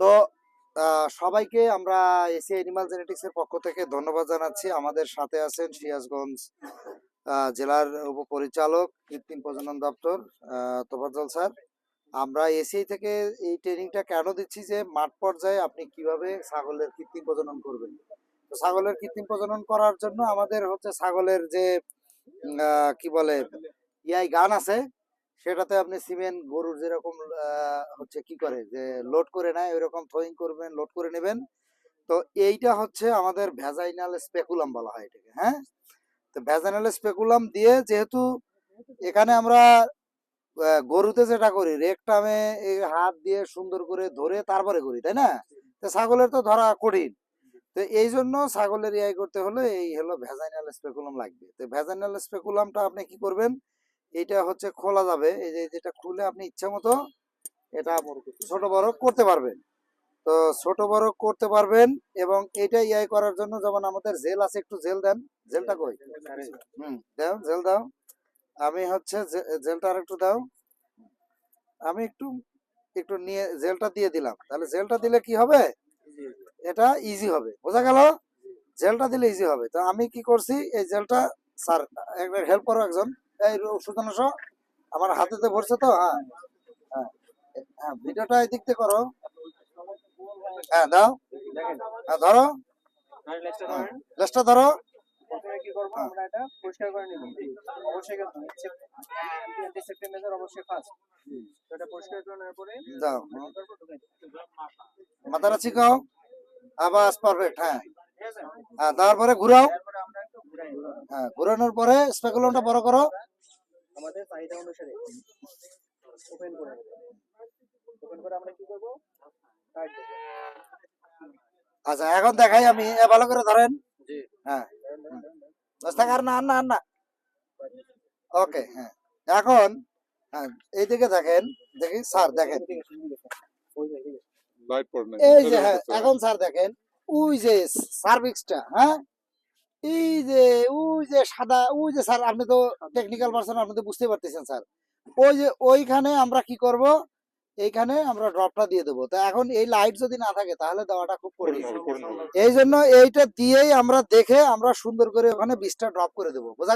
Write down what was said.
তো সবাইকে আমরা এসি অ্যানিমাল জেনেটিক্স এর পক্ষ থেকে ধন্যবাদ জানাচ্ছি। আমাদের সাথে আছেন সিরাজগঞ্জ জেলার উপপরিচালক, কৃত্রিম প্রজনন দপ্তর তোফাজ্জল স্যার। আমরা এসিআই থেকে এই ট্রেনিংটা কেন দিচ্ছি যে, মাঠ পর্যায়ে আপনি কীভাবে ছাগলের কৃত্রিম প্রজনন করবেন? তো ছাগলের কৃত্রিম প্রজনন করার জন্য আমাদের হচ্ছে ছাগলের যে কি বলে, ইয়াই গান আছে সেটাতে আপনি সিমেন্ট, গরুর যেরকম হচ্ছে কি করে যে লোড করে নেয়, ওইরকম থ্রোয়িং করবেন লোড করে নেবেন। তো এইটা হচ্ছে আমাদের ভ্যাজাইনাল স্পেকুলাম বলা হয় এটাকে হ্যাঁ? তো ভ্যাজাইনাল স্পেকুলাম দিয়ে যেহেতু এখানে আমরা গরুতে যেটা করি রেকটামে এই হাত দিয়ে সুন্দর করে ধরে তারপরে করি, তাই না? তো ছাগলের তো ধরা কঠিন। তো এই জন্য ছাগলের ইয়াই করতে হলে এই হলো ভ্যাজাইনাল স্পেকুলাম লাগবে। তো ভ্যাজাইনাল স্পেকুলামটা আপনি কি করবেন? এটা হচ্ছে খোলা যাবে। এই যে যেটা খুলে আপনি ইচ্ছা মতো এটা ছোট বড় করতে পারবেন। তো ছোট বড় করতে পারবেন এবং এটা ইয়াই করার জন্য যেমন আমাদের জেল আছে একটু জেল দেন। জেলটা কই? হুম দাও জেল দাও। আমি হচ্ছে জেলটা আর একটু দাও। আমি একটু একটু নিয়ে জেলটা দিয়ে দিলাম। তাহলে জেলটা দিলে কি হবে? এটা ইজি হবে। বোঝা গেল? জেলটা দিলে ইজি হবে। তো আমি কি করছি? এই জেলটা স্যার হেল্প করো একজন। এই আমার হাতেতে ভরছে তো? হ্যাঁ। হ্যাঁ। হ্যাঁ ভিডিওটা এই দিক থেকে করো। হ্যাঁ দাও। হ্যাঁ ধরো। হ্যাঁ, ধরো। প্রথমে কি করব আমরা এটা পরিষ্কার করে নিব। অবশ্যই কিন্তু অ্যান্টিসেপ্টিক মেজার অবশ্যই ফার্স্ট এটা পরিষ্কার করে নেওয়ার পরে দিই। মাথাটা চিকাও পারফেক্ট হ্যাঁ। হ্যাঁ তারপরে ঘুরাও তারপরে আমরা একটু ঘুরাই নিব। হ্যাঁ ঘুরানোর পরে স্পেকুলামটা বড় করো। আমাদের চাহিদা অনুসারে ওপেন করে ওপেন করে আমরা কি করব? কাট আচ্ছা এখন দেখাই আমি। এ ভালো করে ধরেন। জি। হ্যাঁ। দশ টাকা আর না না আর না। ওকে হ্যাঁ। এখন হ্যাঁ এইদিকে দেখেন। দেখি স্যার দেখেন। ওই যে, এই যে। লাইট পড়ে নাই। এই যে হ্যাঁ এখন স্যার দেখেন। ওই যে সার্ভিক্সটা হ্যাঁ? এই যে ওই যে সাদা ওই যে স্যার আপনি তো টেকনিক্যাল পারসন আপনি তো বুঝতে পারতেছেন স্যার। ওই যে ওইখানে আমরা কি করব? এইখানে আমরা ড্রপটা দিয়ে দেবো। তো এখন এই লাইট যদি না থাকে তাহলে দেওয়াটা খুব কঠিন। এই জন্য এইটা দিয়েই আমরা দেখে আমরা সুন্দর করে ওখানে বীজটা ড্রপ করে দেবো। বোঝা